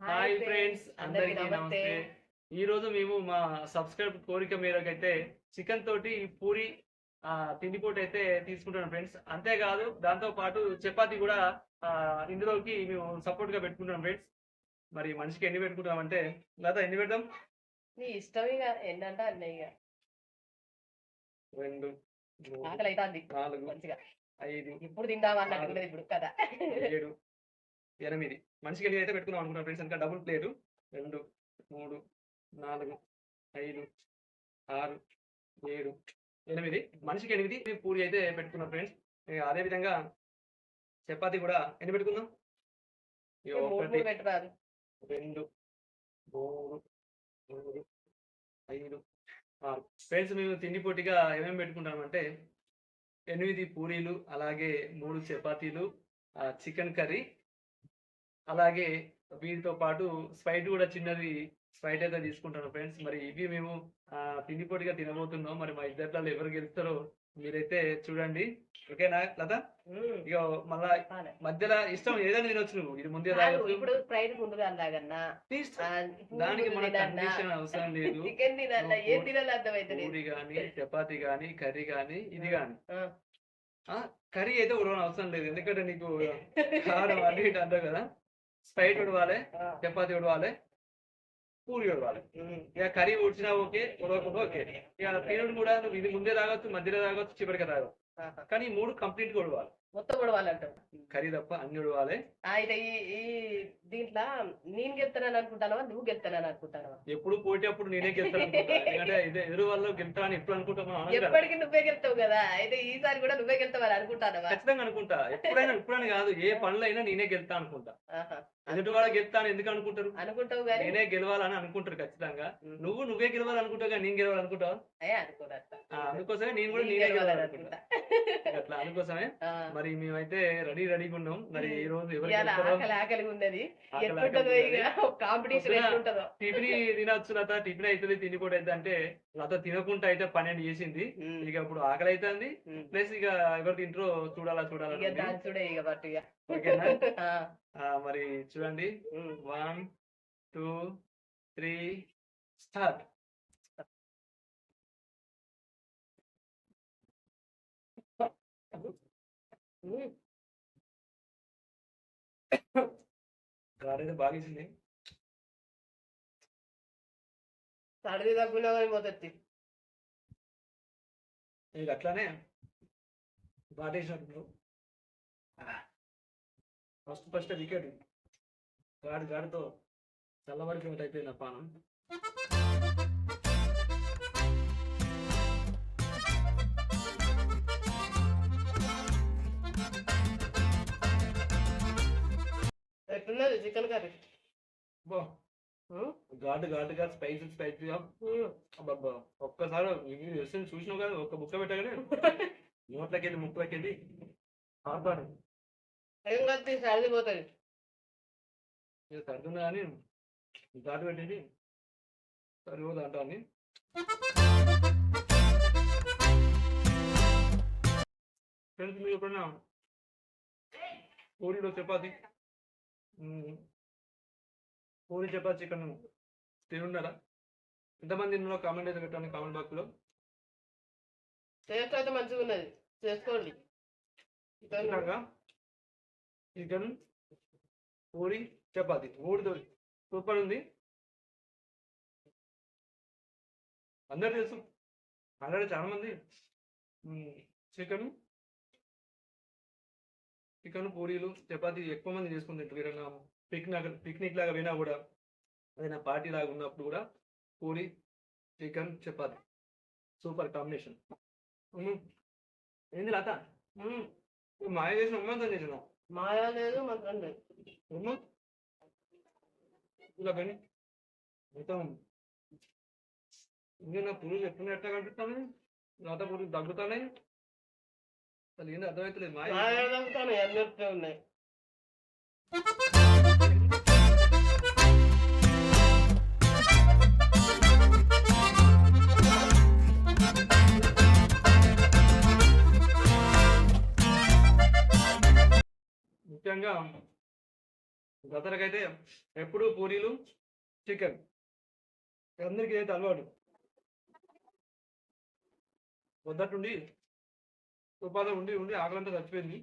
Hi friends అందరికీ నమస్తే. ఈ రోజు మేము మా సబ్స్క్రైబ్ కోరిక మేరకు అయితే చికెన్ తోటి పూరి తిండిపోటు అయితే తీసుకుంటున్నాం ఫ్రెండ్స్. అంతేకాదు దాంతో పాటు చపాతీ కూడా ఇందులోకి మేము సపోర్ట్గా పెట్టుకుంటున్నాం ఫ్రెండ్స్. మరి మనిషికి ఎన్ని పెట్టుకుంటాం అంటే లేదా ఎన్ని పెడదాం? నీ ఇష్టం ఇక ఏంటంటే అన్నీ ఇక. రెండు మూడు, ఆకలి అవుతుంది నాలుగు మంచిగా. ఐదు ఇప్పుడు తిందాం అన్నట్టు ఇప్పుడు కదా ఏడు ఎనిమిది మనిషికి ఎనిమిది అయితే పెట్టుకుందాం అనుకుంటాం ఫ్రెండ్స్ ఇంకా డబుల్ ప్లేటు రెండు మూడు నాలుగు ఐదు ఆరు ఏడు ఎనిమిది. మనిషికి ఎనిమిది పూరి అయితే పెట్టుకున్నాం ఫ్రెండ్స్ అదే విధంగా చపాతీ కూడా ఎన్ని పెట్టుకుందాం? ఒకటి రెండు మూడు మూడు ఐదు ఆరు. ఫ్రెండ్స్ మేము తిండి పోటీగా ఏమేమి పెట్టుకుంటామంటే ఎనిమిది పూరీలు అలాగే మూడు చపాతీలు చికెన్ కర్రీ అలాగే వీటితో పాటు స్ప్రైట్ కూడా చిన్నది స్ప్రైట్ అయితే తీసుకుంటాను ఫ్రెండ్స్. మరి ఇవి మేము ఆ, తిండి పోటీగా తినబోతున్నాం. మరి మా ఇద్దరిలో ఎవరు గెలుస్తారో మీరైతే చూడండి. ఓకేనా లత? ఇక మళ్ళా. మధ్యలో ఇష్టం ఏదైనా తినొచ్చు నువ్వు. ఇది ముందే ఇప్పుడు ఫ్రైడ్ ఇష్టం. దానికి మన కండిషన్ అవసరం లేదు. చికెన్ పూరి- గాని చపాతి గాని కర్రీ గాని ఇది గాని. ఆ. కర్రీ అయితే ఉడవని అవసరం లేదు. ఎందుకంటే నీకు కారం అన్ని అంటావు కదా. స్ప్రైట్ ఉడవాలి చపాతి ఉడవాలి పూరి ఉడవాలి. ఇక కర్రీ ఉడిచినా ఓకే ఉడవకుండా ఓకే. ఇక తినడం కూడా నువ్వు ఇది ముందే తాగొచ్చు మధ్యలో తాగొచ్చు చివరికి తాగొచ్చు. కానీ మూడు కంప్లీట్గా ఉడవాలి మొత్తం ఉడవాలంటావు కర్రీ తప్ప అన్ని ఉడవాలి అయితే ఈ ఈ దీంట్లో నేను గెలుతానని అనుకుంటానవా నువ్వు గెలుతానని అనుకుంటానవా? ఎప్పుడు పోటీ అప్పుడు నేనే గెలుతాను. ఎందుకంటే ఇదే ఎదురు గెలుతానని ఎప్పుడు అనుకుంటాం. ఎప్పటికీ నువ్వే గెలుతావు కదా. అయితే ఈసారి కూడా నువ్వే గెలుతావని అనుకుంటానవా? ఖచ్చితంగా అనుకుంటా. ఎప్పుడైనా ఎప్పుడైనా కాదు ఏ పనులైనా నేనే గెలుతా అనుకుంటా. ఎదుటి వాళ్ళ గెలుతా అని ఎందుకు అనుకుంటారు? అనుకుంటావు కానీ? నేనే గెలవాలని అనుకుంటారు ఖచ్చితంగా. నువ్వు నువ్వే గెలవాలనుకుంటావు కానీ నేను గెలవాలనుకుంటావా? ఆ, అందుకోసమే నేను కూడా నేను నేనే గెలవాలని గెలవాలనుకుంటా. అట్లా అందుకోసమే. మరి మేమైతే రెడీ రెడీగా ఉన్నాం. మరి ఈ రోజు ఆకలి ఉన్నది. కాంపిటీషన్ టిఫిన్ తినొచ్చు లత టిఫిన్ అవుతుంది తిండి కూడా అంటే లత తినకుండా అయితే పన్నెండు చేసింది. ఇక ఇప్పుడు ఆకలి అవుతుంది. ప్లస్ ఇక ఎవరు తింటారో చూడాలా చూడాలా ఓకేనా? మరి చూడండి. One two three start. గాడైతే బాగా ఇచ్చింది సర్ది తగ్గులో పోతుంది నీకు అట్లానే బాటేసినట్టు ఫస్ట్ ఫస్ట్ వికెట్. గాడి గాడితో చల్లబడిపోయినట్టు అయిపోయింది పానం. ఎట్లున్నది చికెన్ కర్రీ బో. ఘాటు ఘాటుగా స్పైసీ స్పైసీగా అబ్బబ్బా. ఒక్కసారి వేసుకొని చూసినావు కదా ఒక్క ముక్క పెట్టగానే నోట్లకి వెళ్ళి ముక్కలకి వెళ్ళి ఆపాను ఏం కలిపి సర్ది పోతుంది. ఇక సర్దుంది కానీ ఘాటు పెట్టేసి సరిపోదు అంటాన్ని ఫ్రెండ్స్ మీరు ఎప్పుడన్నా పూరీలో చపాతి. పూరి చపాతి చికెన్ తినున్నారా? ఎంతమంది ఇందులో కామెంట్ అయితే పెట్టండి కామెంట్ బాక్స్లో. టేస్ట్ అయితే మంచిగా ఉన్నది. చేసుకోండి. చికెన్. పూరి చపాతి. మూడు సూపర్ ఉంది. అందరు తెలుసు. ఆల్రెడీ చాలా మంది చికెన్ చికెన్ పూరీలు చపాతి ఎక్కువ మంది చేసుకుని తింటారు. ఏదైనా పిక్నిక్ పిక్నిక్ లాగా పోయినా కూడా ఏదైనా పార్టీ లాగా ఉన్నప్పుడు కూడా puri chicken chapati. Super combination ఏంది లత? మాయ చేసిన ఉమ్మంతం చేసినావు? మాయా లేదు మంత్రం లేదు. ఇలా కానీ మొత్తం. ఇంకా నా పురుగు ఎట్లా ఎట్లా కనిపిస్తాను నాతో పురుగు తగ్గుతానే అసలు ఏంది అర్థమవుతలేదు మాయ? మాయా తగ్గుతాను ఎన్నెట్టే ఉన్నాయి. ముఖ్యంగా దసరాకైతే ఎప్పుడు పూరీలు చికెన్. అందరికీ అయితే అలవాటు. పొద్దుటుండి ఉపాధి ఉండి ఉండి ఆకలంతా చచ్చిపోయింది.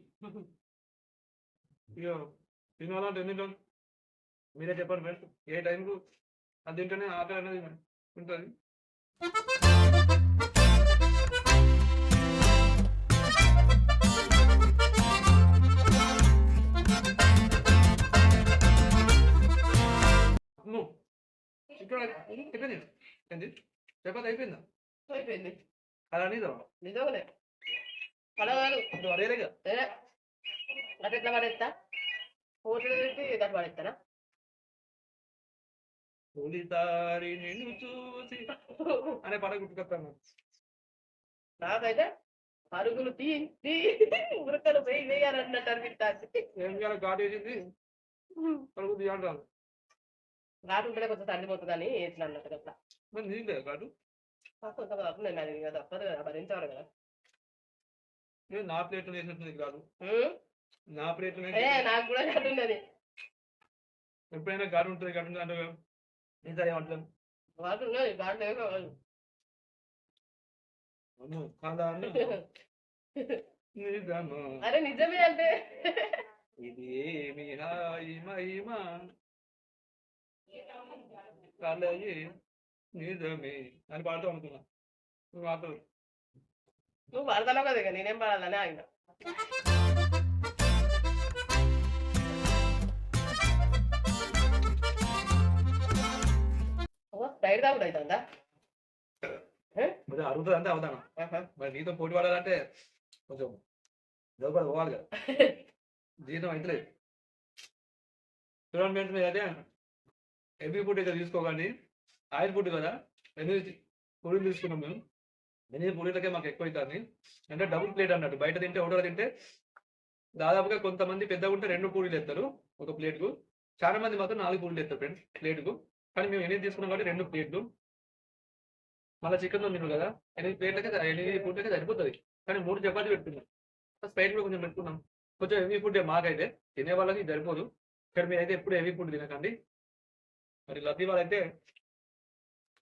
ఇక తినాలంటే ఎన్ని తింటాం మీరే చెప్పండి ఫ్రెండ్స్ ఏ టైంకు అది తింటేనే ఆకలి అనేది ఉంటుంది. అమ్మో, ఇక్కడ అయిపోయింది అయిపోయిందా? అయిపోయింది. అలా నీదో నిజంగానే కలగాదు ఇప్పుడు అదేలేగా సరే అటు ఎట్లా పడేస్తా? పెట్టి దాన్ని పడేస్తానా? తొలిసారి నిన్ను చూసి. అనే పాట గుర్తుకొస్తాను. నాకైతే పరుగులు తీ తీ ఉరకలు వెయ్యి వేయాలన్నట్టు అనిపిస్తుంది ఏం చేయాలి? ఘాటు వేసింది. పలుకు తీయాలంటాను ఘాటు ఉంటేనే కొంచెం తల్లిపోతుందని ఇట్లా అన్నట్టు కదా నీకు ఘాటు? కొంత నేను అది కదా తప్పదు కదా భరించాలి కదా. నా ప్లేట్ వేసినట్టుంది కాదు? నా ప్లేట్ ఏ నాకు కూడా ఘాటు ఉన్నది. ఎప్పుడైనా ఘాటు ఉంటుంది ఉంటుంది అంటే ఏమంటాను ఉన్నది అన్న? నిజమా? అరే నిజమే అంటే. ఇది ఏమి హాయి మహిమా? కలయి నిజమే అని పాడుతూ అనుకున్నా. మాట్లాడు నువ్వు పడతావు కదా నేనేం పడాలని ఆయన. అవుతుందా అవుతాను. మరి నీతో పోటీ పడాలంటే కొంచెం పోవాలి కదా. జీతం అయితే చూడండి ఫ్రెండ్స్ మీరు అయితే హెవీ ఫుడ్ అయితే తీసుకోకండి. ఆయిల్ ఫుడ్ కదా. ఎనిమిది పూరీలు తీసుకున్నాం మేము. ఎనిమిది పూరీలకే మాకు ఎక్కువ అవుతుంది అంటే డబుల్ ప్లేట్ అన్నట్టు. బయట తింటే ఒకటో తింటే దాదాపుగా కొంతమంది పెద్దగా ఉంటే రెండు పూరీలు ఎత్తారు ఒక ప్లేట్కు చాలా మంది మాత్రం నాలుగు పూరీలు ఎత్తారు ఫ్రెండ్స్ ప్లేట్కు కానీ మేము ఎనిమిది తీసుకున్నాం కాబట్టి రెండు ప్లేట్లు మళ్ళీ చికెన్ తిన్నాం కదా ఎనిమిది ప్లేట్లకే ఎనిమిది పూటలకే సరిపోతుంది. కానీ మూడు చపాతి పెట్టుకున్నాం. స్పైట్ కూడా కొంచెం పెట్టుకున్నాం. కొంచెం హెవీ ఫుడ్ మాకైతే తినే వాళ్ళకి ఇది సరిపోదు. ఇక్కడ మీరైతే ఎప్పుడు హెవీ ఫుడ్ తినకండి. మరి లబ్ధి వాళ్ళైతే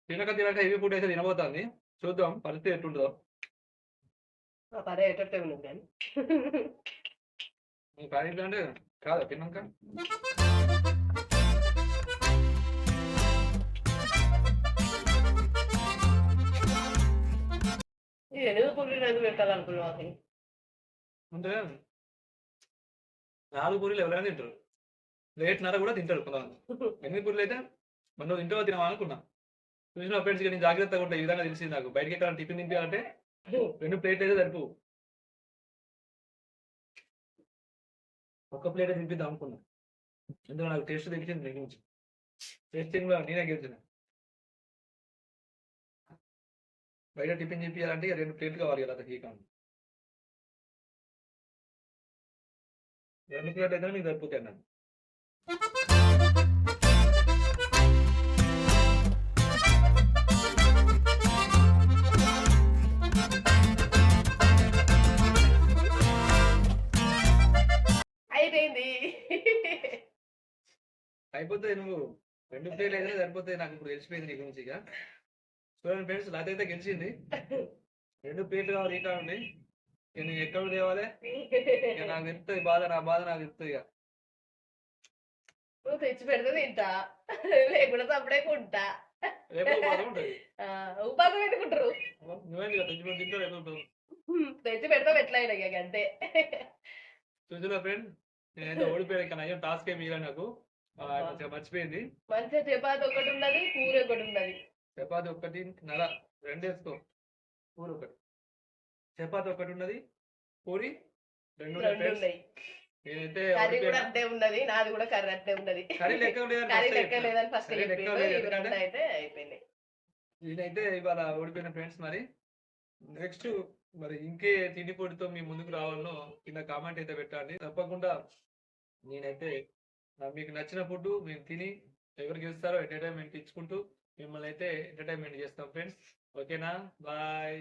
తినక తినక హెవీ ఫుడ్ అయితే తినబోతుంది. చూద్దాం పరిస్థితి ఎట్టుంటుందో పదే ఎట్టే ఉంది కానీ. పని అంటే కాదా తిన్నాక ఎనిమిది పుల్లీలు ఎందుకు పెట్టాలనుకున్నావు అసలు అంటే నాలుగు పూరీలు ఎవరైనా తింటారు. ప్లేట్నర కూడా తింటారు కొంతమంది. ఎనిమిది పూరీలు అయితే మనం తింటావో తినవా అనుకున్నా. చూసిన ఫ్రెండ్స్ నేను జాగ్రత్తగా ఉంటాయి ఈ విధంగా తెలిసింది నాకు. బయటకి ఎక్కడ టిఫిన్ తింపాలంటే రెండు ప్లేట్ అయితే సరిపోవు. ఒక్క ప్లేట్ తినిపిద్దాం అనుకున్నా. ఎందుకంటే నాకు టేస్ట్ తెలిసింది నేను నుంచి. టేస్టింగ్లో నేనే గెలిచిన. బయట టిఫిన్ తినిపించాలంటే రెండు ప్లేట్లు కావాలి కదా ఈ కాదు రెండు ప్లేట్ అయితే మీకు సరిపోతాయి అన్నాను అయిపోయింది అయిపోతుంది నువ్వు రెండు ప్లేట్లు అయితే సరిపోతాయి. నాకు ఇప్పుడు గెలిచిపోయింది నీ గురించి ఇక. చూడండి ఫ్రెండ్స్ లత అయితే గెలిచింది. రెండు ప్లేట్లు కావాలి ఈ ఇక నేను ఎక్కడ తేవాలి? ఇక నాకు తెలుస్తుంది బాధ నా బాధ నాకు తెలుస్తుంది ఇక. నువ్వు తెచ్చి పెడితే తింటా. లేకుండా అప్పుడే కొంటా. ఉపాధి పెట్టుకుంటారు. తెచ్చి పెడతాం ఎట్లా అంతే. చూసిన ఫ్రెండ్ నేనైతే ఓడిపోయాను ఇక నయ్యం టాస్క్ ఏమి ఇవ్వలే నాకు. ఆ, కొంచెం మర్చిపోయింది. మంచిగా చపాతి ఒకటి ఉన్నది కూర ఒకటి ఉన్నది. చపాతి ఒకటి నర రెండు వేసుకో. పూరి ఒకటి. చపాతి ఒకటి ఉన్నది పూరి రెండు ఉన్నాయి రెండు friends. ఉన్నాయి. నేనైతే కర్రీ కూడా ఓడిపోయాను. అంతే ఉన్నది నాది కూడా కర్రీ అంతే ఉన్నది. కర్రీ లెక్క లేదని కర్రీ first లెక్క చెప్పిన. లేదని ఫస్ట్ కర్రీ లెక్క లేదు. ఎందుకంటే అయితే అయిపోయింది. నేనైతే ఇవాళ ఓడిపోయిన ఫ్రెండ్స్ మరి. నెక్స్ట్ మరి ఇంకే తిండి పొడితో మీ ముందుకు రావాలనో కింద కామెంట్ అయితే పెట్టండి. తప్పకుండా నేనైతే మీకు నచ్చిన ఫుడ్ మేము తిని ఎవరు చేస్తారో ఎంటర్టైన్మెంట్ ఇచ్చుకుంటూ మిమ్మల్ని అయితే ఎంటర్టైన్మెంట్ చేస్తాం ఫ్రెండ్స్ ఓకేనా బాయ్